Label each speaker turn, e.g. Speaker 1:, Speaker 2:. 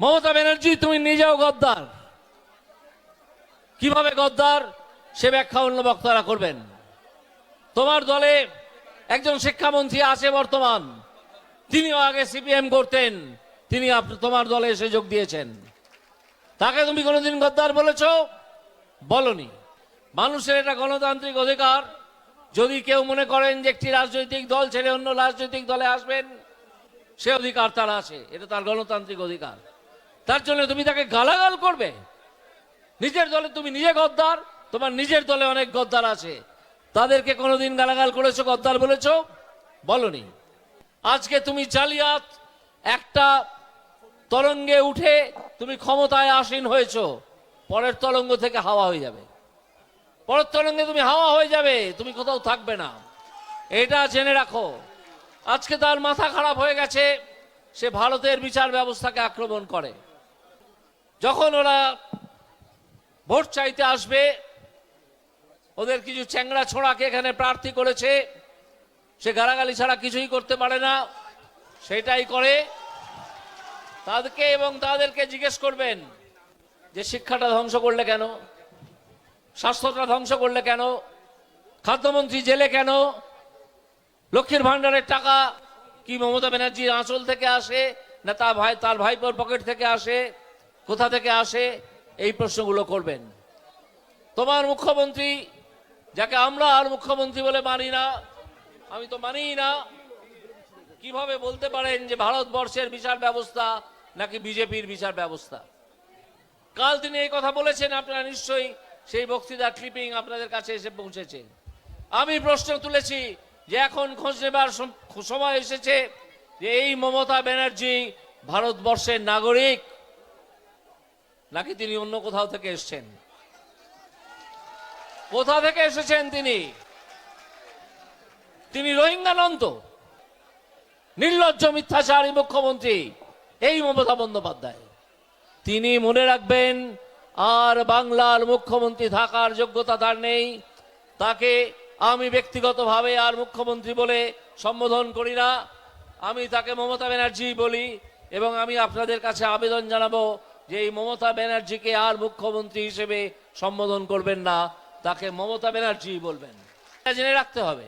Speaker 1: মমতা ব্যানার্জি, তুমি নিজেও গদ্দার। কীভাবে গদ্দার? সে ব্যাখ্যা অন্য বক্তারা করবেন। তোমার দলে একজন শিক্ষামন্ত্রী আছে বর্তমান। তিনিও আগে সিপিএম করতেন। তিনি তোমার দলে এসে যোগ দিয়েছেন। তাকে তুমি কোনোদিন গদ্দার বলেছ? বলনি। মানুষের এটা গণতান্ত্রিক অধিকার। যদি কেউ মনে করেন যে একটি রাজনৈতিক দল ছেড়ে অন্য রাজনৈতিক দলে আসবেন, সে অধিকার তার আছে। এটা তার গণতান্ত্রিক অধিকার। তার জন্য তুমি তাকে গালাগাল করবে। নিজের দলে তুমি নিজে গদ্দার, তোমার নিজের দলে অনেক গদ্দার আছে। তাদেরকে কোনোদিন গালাগাল করেছ, গদ্দার বলেছ? বলনি। আজকে তুমি জালিয়াত, একটা তরঙ্গে উঠে তুমি ক্ষমতায় আসীন হয়েছো। পরের তরঙ্গ থেকে হাওয়া হয়ে যাবে। পরের তরঙ্গে তুমি হাওয়া হয়ে যাবে, তুমি কোথাও থাকবে না। এটা জেনে রাখো। আজকে তার মাথা খারাপ হয়ে গেছে, সে ভারতের বিচার ব্যবস্থাকে আক্রমণ করে। যখন ওরা ভোট চাইতে আসবে, ওদের কিছু চ্যাংড়া ছোড়াকে এখানে প্রার্থী করেছে, সে গালাগালি ছাড়া কিছুই করতে পারে না, সেটাই করে। তাদেরকে এবং তাদেরকে জিজ্ঞেস করবেন যে শিক্ষাটা ধ্বংস করলে কেন? স্বাস্থ্যটা ধ্বংস করলে কেন? খাদ্যমন্ত্রী জেলে কেন? লক্ষ্মীর ভান্ডারের টাকা কি মমতা ব্যানার্জির আঁচল থেকে আসে, না তার ভাই তার ভাইপোর পকেট থেকে আসে? কোথা থেকে আসে? এই প্রশ্নগুলো করবেন। তোমার মুখ্যমন্ত্রী, যাকে আমরা আর মুখ্যমন্ত্রী বলে মানি না, আমি তো মানিই না, কীভাবে বলতে পারেন যে ভারতবর্ষের বিচার ব্যবস্থা নাকি বিজেপির বিচার ব্যবস্থা? কাল তিনি এই কথা বলেছেন, আপনারা নিশ্চয়ই সেই বক্তৃতা ক্লিপিং আপনাদের কাছে এসে পৌঁছেছে আমি প্রশ্ন তুলেছি যে এখন খোঁজ নেবার সময় এসেছে যে এই মমতা ব্যানার্জি ভারতবর্ষের নাগরিক নাকি তিনি অন্য কোথাও থেকে এসেছেন? কোথা থেকে এসেছেন তিনি? তিনি রোহিঙ্গা নন তো নির্লজ্জ মিথ্যাচারী মুখ্যমন্ত্রী, এই মমতা বন্দ্যোপাধ্যায়। তিনি মনে রাখবেন, আর বাংলার মুখ্যমন্ত্রী থাকার যোগ্যতা তার নেই। তাকে আমি ব্যক্তিগতভাবে আর মুখ্যমন্ত্রী বলে সম্বোধন করি না। আমি তাকে মমতা ব্যানার্জি বলি এবং আমি আপনাদের কাছে আবেদন জানাব যে এই মমতা ব্যানার্জিকে আর মুখ্যমন্ত্রী হিসেবে সম্বোধন করবেন না, তাকে মমতা ব্যানার্জি বলবেন। জেনে রাখতে হবে।